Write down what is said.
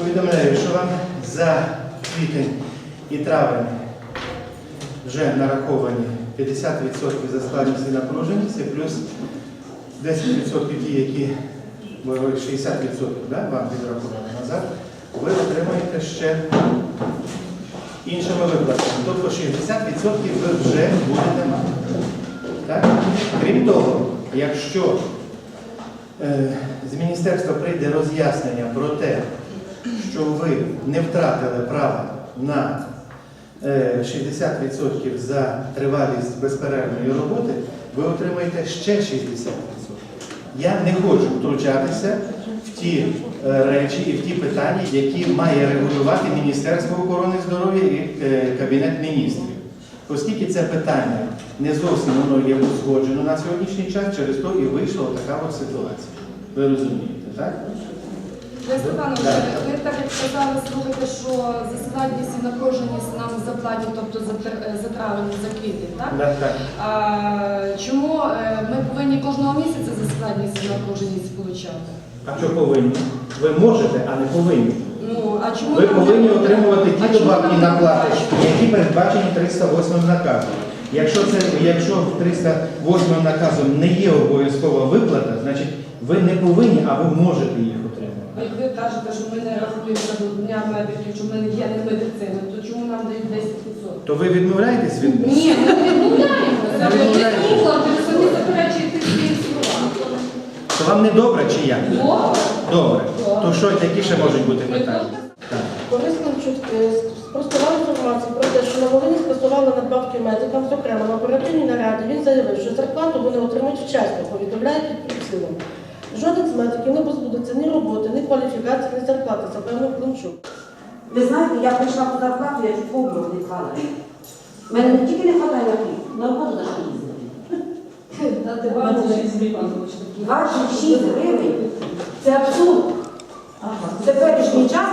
Повідомляю, що вам за квітень і травень вже нараховані 50% за складність і напруженість, і плюс 10% ті, які ви- ви 60% да, вам відрахували назад, ви отримаєте ще іншими виплатами. Тобто 60% ви вже будете мати. Так? Крім того, якщо е, з міністерства прийде роз'яснення про те, що ви не втратили права на е, 60% за тривалість безперервної роботи, ви отримаєте ще 60%. Я не хочу втручатися в ті е, речі і в ті питання, які має регулювати Міністерство охорони здоров'я і е, Кабінет міністрів. Оскільки це питання не зовсім воно є узгоджено на сьогоднішній час, через то і вийшла така от ситуація. Ви розумієте, так? Ви, Степанович, ви так як сказали, слухайте, що засилальність і напруженість нам тобто за, тр- травень, за квітень, так? Так, так. А, чому е, ми повинні кожного місяця засилальність і напруженість отримати? А що повинні? Ви можете, а не повинні. Ну, а чому Ви повинні отримувати ті не наплати, які передбачені 308 наказом. Якщо це якщо 308 наказом не є обов'язкова виплата, значить ви не повинні, а ви можете їх отримати. Як ви кажете, що ми не рахуємося до дня медиків, що ми не є не медицина, то чому нам дають 10%? То ви відмовляєтесь від них? Ні, ми не відмовляємося. Ви самі заперечуєте свої слова. То вам не добре чи як? Добре. Добре. То що, які ще можуть бути питання? Так. Корисним чутки спростував інформацію про те, що на Волині скасували надбавки медикам, зокрема на оперативній нараді він заявив, що зарплату вони отримають вчасно, повідомляє під прицілом. Жоден з медиків не позбудеться ні роботи, ні кваліфікації, ні зарплати, запевнив Климчук. Ви знаєте, я прийшла по зарплату, я чуть в обморок не вкладаю. Мене не тільки не вистачає на хліб, на роботу що їздити. 6 26 гривень – це абсурд. В теперішній час